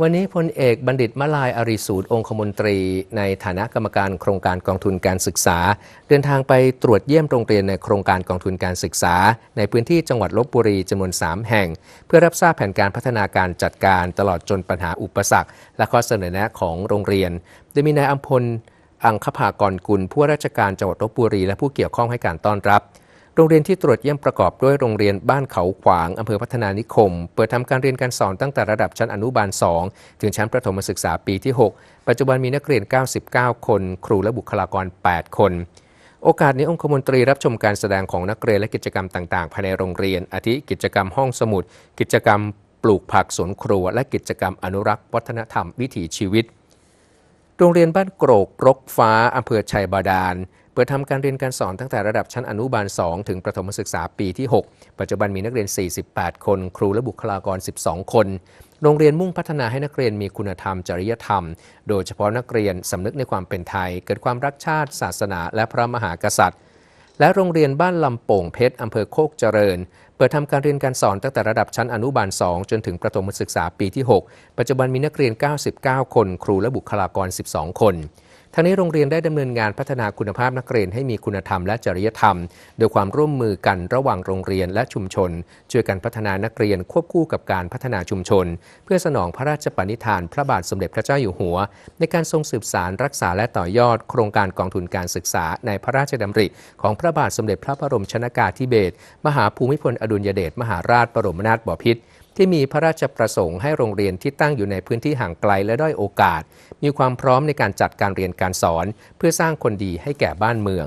วันนี้พลเอกบัณฑิตมลายอริสูตรองคมนตรี ในฐานะกรรมการโครงการกองทุนการศึกษา เดินทางไปตรวจเยี่ยมโรงเรียนในโครงการกองทุนการศึกษา ในพื้นที่จังหวัดลบบุรีจำนวน 3 แห่ง เพื่อรับทราบแผนการพัฒนาการจัดการตลอดจนปัญหาอุปสรรค และข้อเสนอแนะของโรงเรียน โดยมีนายอัมพลอังคภากรกุลผู้ราชการจังหวัดลบบุรีและผู้เกี่ยวข้องให้การต้อนรับ โรงเรียนที่ตรวจเยี่ยมประกอบด้วยโรงเรียนบ้านเขาขวางอำเภอพัฒนานิคม เปิดทำการเรียนการสอนตั้งแต่ระดับชั้นอนุบาล 2 ถึงชั้นประถมศึกษาปีที่ 6 ปัจจุบันมีนักเรียน 99 คน ครูและบุคลากร 8 คน โอกาสนี้องคมนตรีรับชมการแสดงของนักเรียนและกิจกรรมต่างๆ ภายในโรงเรียน อาทิกิจกรรมห้องสมุด กิจกรรมปลูกผักสวนครัว และกิจกรรมอนุรักษ์ วัฒนธรรมวิถีชีวิต โรงเรียนบ้านโกรกรกฟ้าอำเภอชัยบาดาล เปิดทำการเรียนการสอนตั้งแต่ระดับชั้นอนุบาล 2 ถึงประถมศึกษาปีที่ 6 ปัจจุบันมีนักเรียน 48 คน ครูและบุคลากร 12 คน โรงเรียนมุ่งพัฒนาให้นักเรียนมีคุณธรรม จริยธรรม โดยเฉพาะนักเรียนสำนึกในความเป็นไทย เกิดความรักชาติ ศาสนา และพระมหากษัตริย์ และโรงเรียนบ้านลำโป่งเพชรอำเภอโคกเจริญเปิดทำการเรียนการสอนตั้งแต่ระดับชั้นอนุบาล 2 จนถึงประถมศึกษาปีที่ 6 ปัจจุบันมีนักเรียน 99 คน ครูและบุคลากร 12 คน ทั้งนี้โรงเรียนได้ดำเนินงานพัฒนาคุณภาพนักเรียนให้มีคุณธรรมและจริยธรรม โดยความร่วมมือกันระหว่างโรงเรียนและชุมชน ช่วยกันพัฒนานักเรียนควบคู่กับการพัฒนาชุมชน เพื่อสนองพระราชปณิธาน พระบาทสมเด็จพระเจ้าอยู่หัว ในการทรงสืบสารรักษาและต่อยอด โครงการกองทุนการศึกษาในพระราชดำริ ของพระบาทสมเด็จพระบรมชนากาธิเบศรมหาภูมิพลอดุลยเดชมหาราชบรมนาถบพิตร ที่มีพระราชประสงค์ให้โรงเรียนที่ตั้งอยู่ในพื้นที่ห่างไกลและด้อยโอกาส มีความพร้อมในการจัดการเรียนการสอน เพื่อสร้างคนดีให้แก่บ้านเมือง